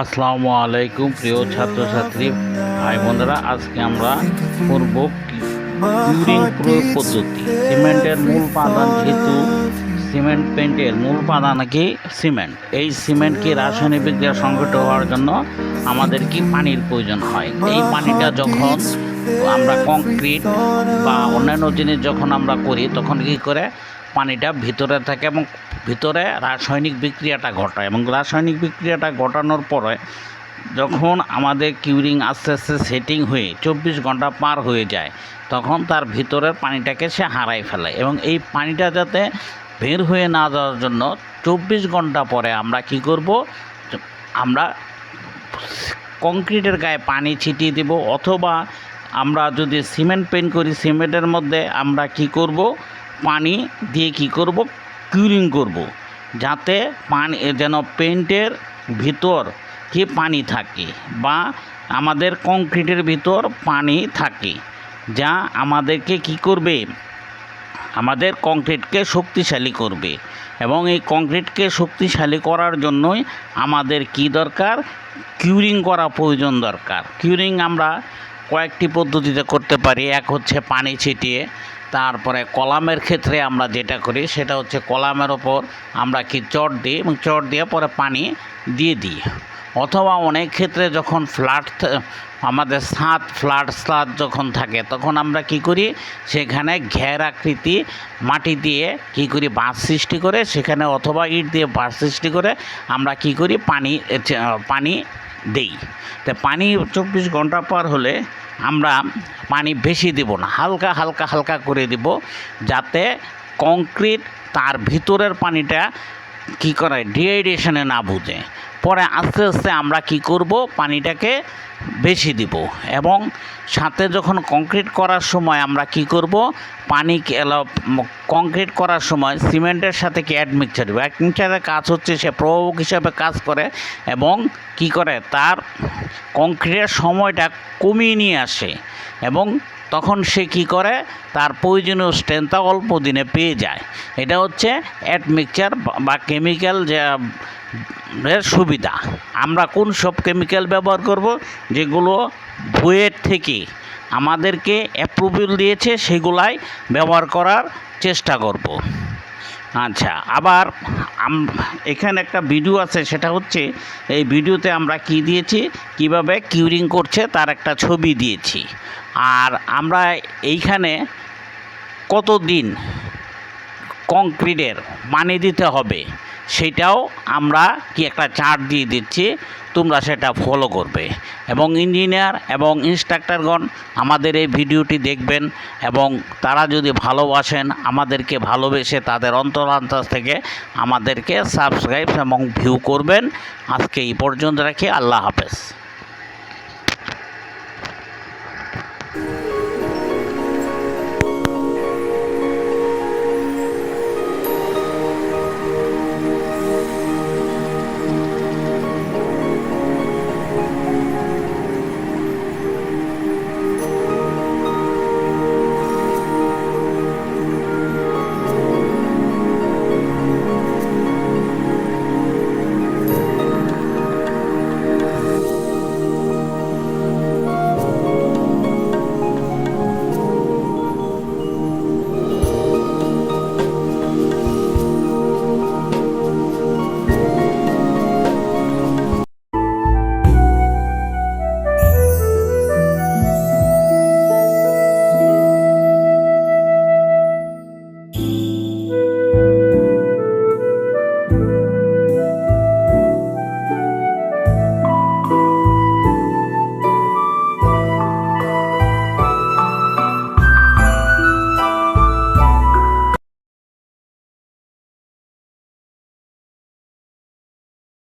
আসসালামু আলাইকুম, প্রিয় ছাত্রছাত্রী ভাই বোনেরা আজকে আমরা করব কিউরিং প্রয়োগ পদ্ধতি। সিমেন্টের মূল উপাদান যেহেতু সিমেন্ট পেন্টের মূল উপাদান নাকি সিমেন্ট, এই সিমেন্টকে রাসায়নিক বিক্রিয়া সংঘটিত হওয়ার জন্য আমাদের কি পানির প্রয়োজন হয়? এই পানিটা যখন আমরা কংক্রিট বা অন্যান্য জিনিস যখন আমরা করি, তখন কি করে? পানিটা ভিতরে থাকে এবং ভিতরে রাসায়নিক বিক্রিয়াটা ঘটায় এবং রাসায়নিক বিক্রিয়াটা ঘটানোর পরে যখন আমাদের কিউরিং আস্তে আস্তে সেটিং হয়ে চব্বিশ ঘণ্টা পার হয়ে যায়, তখন তার ভিতরের পানিটাকে সে হারাই ফেলে এবং এই পানিটা যাতে বের হয়ে না যাওয়ার জন্য চব্বিশ ঘণ্টা পরে আমরা কি করব? আমরা কংক্রিটের গায়ে পানি ছিটিয়ে দেব অথবা আমরা যদি সিমেন্ট পেন্ট করি, সিমেন্টের মধ্যে আমরা কি করব? পানি দিয়ে কি করব? কিউরিং করব, যাতে পানি যেন পেন্টের ভিতর কি পানি থাকে বা আমাদের কংক্রিটের ভিতর পানি থাকে, যা আমাদেরকে কি করবে? আমাদের কংক্রিটকে শক্তিশালী করবে এবং এই কংক্রিটকে শক্তিশালী করার জন্যই আমাদের কি দরকার? কিউরিং করা প্রয়োজন দরকার। কিউরিং আমরা কয়েকটি পদ্ধতিতে করতে পারি। এক হচ্ছে পানি ছিটিয়ে তারপরে কলামের ক্ষেত্রে আমরা যেটা করি, সেটা হচ্ছে কলামের ওপর আমরা কি চট দিই এবং চট দিয়ে পরে পানি দিয়ে দিই। অথবা অনেক ক্ষেত্রে যখন ফ্ল্যাট আমাদের ছাদ ফ্ল্যাট ছাদ যখন থাকে, তখন আমরা কি করি, সেখানে ঘের আকৃতি মাটি দিয়ে কি করি, বাঁশ সৃষ্টি করে, সেখানে অথবা ইট দিয়ে বাঁশ সৃষ্টি করে আমরা কি করি, পানি পানি দেই। তো পানি চব্বিশ ঘণ্টা পর হলে আমরা পানি বেশি দেব না, হালকা হালকা হালকা করে দেব যাতে কংক্রিট তার ভিতরের পানিটা কী করে ডিহাইড্রেশনে না বুঝে। পরে আস্তে আস্তে আমরা কি করব? পানিটাকে বেশি দিব। এবং সাথে যখন কংক্রিট করার সময় আমরা কি করব? পানি কংক্রিট করার সময় সিমেন্টের সাথে কি অ্যাড মিক্সচার দেবো অ্যাডমিক্সারের কাজ হচ্ছে সে প্রভাবক হিসাবে কাজ করে এবং কি করে? তার কংক্রিটের সময়টা কমিয়ে নিয়ে আসে এবং তখন সে কি করে? তার প্রয়োজনীয় স্ট্রেংথটা অল্প দিনে পেয়ে যায়। এটা হচ্ছে অ্যাড মিক্সচার বা কেমিক্যাল যে, এর সুবিধা। আমরা কোন সব কেমিক্যাল ব্যবহার করব? যেগুলো বইয়ের থেকে আমাদেরকে অ্যাপ্রুভেল দিয়েছে, সেগুলাই ব্যবহার করার চেষ্টা করব। আচ্ছা আবার এখানে একটা ভিডিও আছে, সেটা হচ্ছে এই ভিডিওতে আমরা কি দিয়েছি, কীভাবে কিউরিং করছে তার একটা ছবি দিয়েছি। আর আমরা এইখানে কত দিন কংক্রিটের পানি দিতে হবে? সেটাও আমরা কি একটা চার্ট দিয়ে দিচ্ছি, তোমরা সেটা ফলো করবে। এবং ইঞ্জিনিয়ার এবং ইনস্ট্রাক্টরগণ আমাদের এই ভিডিওটি দেখবেন এবং তারা যদি ভালোবাসেন, আমাদেরকে ভালোবেসে তাদের অন্তরান্তর থেকে আমাদেরকে সাবস্ক্রাইব এবং ভিউ করবেন। আজকে এই পর্যন্ত রাখি, আল্লাহ হাফেজ।